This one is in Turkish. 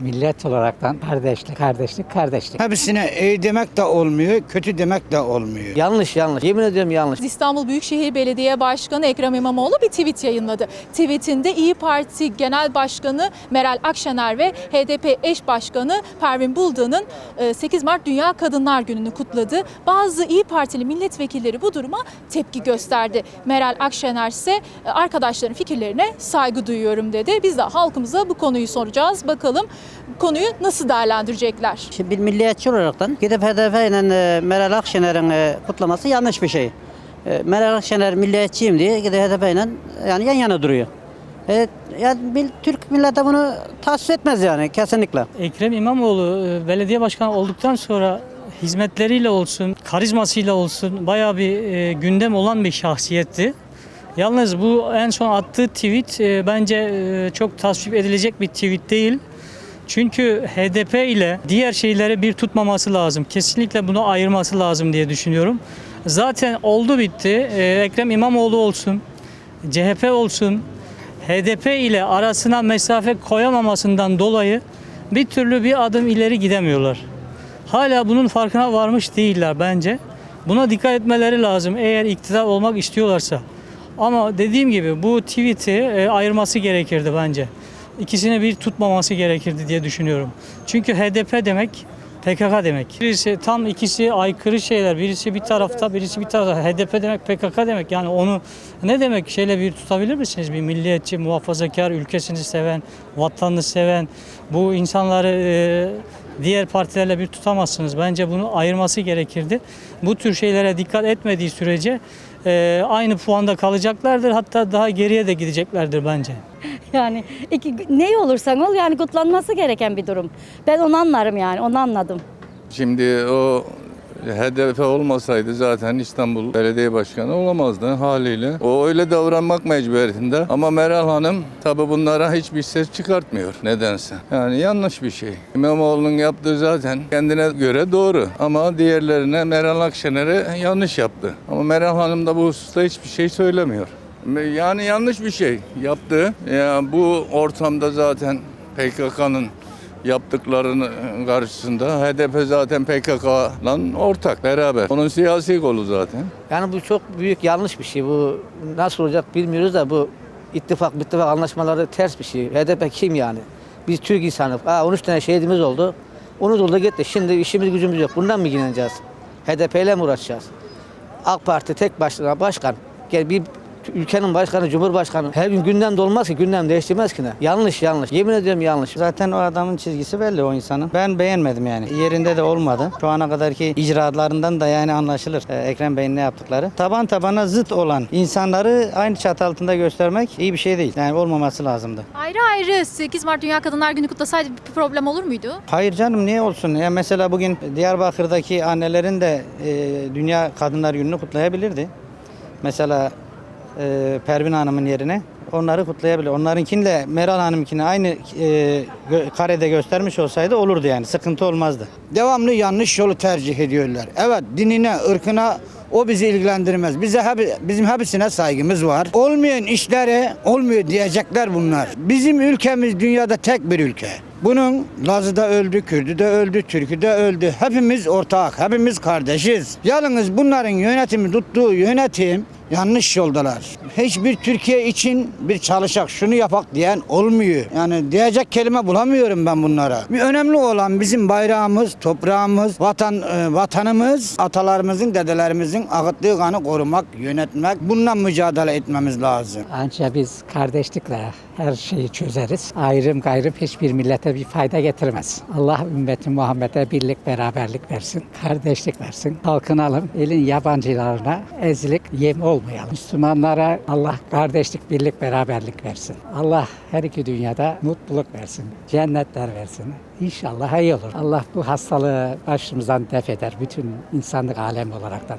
Millet olaraktan kardeşlik, kardeşlik, kardeşlik. Hepsine iyi demek de olmuyor, kötü demek de olmuyor. Yanlış yanlış. Yemin ediyorum yanlış. İstanbul Büyükşehir Belediye Başkanı Ekrem İmamoğlu bir tweet yayınladı. Tweetinde İyi Parti Genel Başkanı Meral Akşener ve HDP eş başkanı Pervin Buldan'ın e, 8 Mart Dünya Kadınlar Günü'nü kutladı. Bazı İyi Partili milletvekilleri bu duruma tepki gösterdi. Meral Akşener ise e, arkadaşların fikirlerine saygı duyuyorum dedi. Biz de halkımıza bu konuyu soracağız. Bakalım konuyu nasıl değerlendirecekler? Şimdi bir milliyetçi olaraktan gidip HDP ile e, Meral Akşener'in e, kutlaması yanlış bir şey. E, Meral Akşener milliyetçiyim diye gidip HDP ile yani yan yana duruyor. E, yani bir Türk milleti bunu tasvip etmez yani kesinlikle. Ekrem İmamoğlu belediye başkanı olduktan sonra hizmetleriyle olsun, karizmasıyla olsun bayağı bir e, gündem olan bir şahsiyetti. Yalnız bu en son attığı tweet e, bence e, çok tasvip edilecek bir tweet değil. Çünkü HDP ile diğer şeyleri bir tutmaması lazım. Kesinlikle bunu ayırması lazım diye düşünüyorum. Zaten oldu bitti. E, Ekrem İmamoğlu olsun, CHP olsun, HDP ile arasına mesafe koyamamasından dolayı bir türlü bir adım ileri gidemiyorlar. Hala bunun farkına varmış değiller bence. Buna dikkat etmeleri lazım eğer iktidar olmak istiyorlarsa. Ama dediğim gibi bu tweet'i e, ayırması gerekirdi bence. İkisini bir tutmaması gerekirdi diye düşünüyorum. Çünkü HDP demek PKK demek. Birisi tam ikisi aykırı şeyler. Birisi bir tarafta, birisi bir tarafta. HDP demek PKK demek. Yani onu ne demek şeyle bir tutabilir misiniz? Bir milliyetçi, muhafazakar, ülkesini seven, vatanını seven bu insanları e, diğer partilerle bir tutamazsınız. Bence bunu ayırması gerekirdi. Bu tür şeylere dikkat etmediği sürece e, aynı puanda kalacaklardır. Hatta daha geriye de gideceklerdir bence. Yani iki, ne olursan ol yani kutlanması gereken bir durum. Ben onu anlarım yani onu anladım. Şimdi o HDP olmasaydı zaten İstanbul Belediye Başkanı olamazdı haliyle. O öyle davranmak mecburiyetinde. Ama Meral Hanım tabi bunlara hiçbir ses çıkartmıyor nedense. Yani yanlış bir şey. İmamoğlu'nun yaptığı zaten kendine göre doğru. Ama diğerlerine Meral Akşener'e yanlış yaptı. Ama Meral Hanım da bu hususta hiçbir şey söylemiyor. Yani yanlış bir şey yaptı. Yani bu ortamda zaten PKK'nın yaptıklarının karşısında HDP zaten PKK'la ortak beraber. Onun siyasi kolu zaten. Yani bu çok büyük yanlış bir şey. Bu nasıl olacak bilmiyoruz da bu ittifak ittifak anlaşmaları ters bir şey. HDP kim yani? Biz Türk insanı. Aa 13 tane şehidimiz oldu. Unutuldu gitti. Şimdi işimiz gücümüz yok. Bundan mı ilgileneceğiz? HDP ile mi uğraşacağız? AK Parti tek başına başkan. Gel bir ülkenin başkanı, cumhurbaşkanı her gün gündem dolmaz ki, gündem değiştirmez ki ne? Yanlış, yanlış. Yemin ediyorum yanlış. Zaten o adamın çizgisi belli o insanın. Ben beğenmedim yani. Yerinde de olmadı. Şu ana kadarki icraatlarından da yani anlaşılır e, Ekrem Bey'in ne yaptıkları. Taban tabana zıt olan insanları aynı çatı altında göstermek iyi bir şey değil. Yani olmaması lazımdı. Ayrı ayrı 8 Mart Dünya Kadınlar Günü kutlasaydı bir problem olur muydu? Hayır canım niye olsun? Ya mesela bugün Diyarbakır'daki annelerin de e, Dünya Kadınlar Günü'nü kutlayabilirdi. Mesela e, Pervin Hanım'ın yerine onları kutlayabilir. Onlarınkinle Meral Hanım'ınkini aynı e, gö- karede göstermiş olsaydı olurdu yani. Sıkıntı olmazdı. Devamlı yanlış yolu tercih ediyorlar. Evet dinine, ırkına o bizi ilgilendirmez. Bize hep, bizim hepsine saygımız var. Olmayan işlere olmuyor diyecekler bunlar. Bizim ülkemiz dünyada tek bir ülke. Bunun Lazı da öldü, Kürdü de öldü, Türkü de öldü. Hepimiz ortak, hepimiz kardeşiz. Yalnız bunların yönetimi tuttuğu yönetim yanlış yoldalar. Hiçbir Türkiye için bir çalışak şunu yapak diyen olmuyor. Yani diyecek kelime bulamıyorum ben bunlara. Bir önemli olan bizim bayrağımız, toprağımız, vatan e, vatanımız, atalarımızın, dedelerimizin akıttığı kanı korumak, yönetmek. Bundan mücadele etmemiz lazım. Ancak biz kardeşlikle her şeyi çözeriz. Ayrım gayrım hiçbir millete bir fayda getirmez. Allah ümmeti Muhammed'e birlik beraberlik versin, kardeşlik versin. Kalkınalım, elin yabancılarına ezilik yem olmayalım. Müslümanlara Allah kardeşlik, birlik, beraberlik versin. Allah her iki dünyada mutluluk versin, cennetler versin. İnşallah iyi olur. Allah bu hastalığı başımızdan def eder bütün insanlık alemi olaraktan.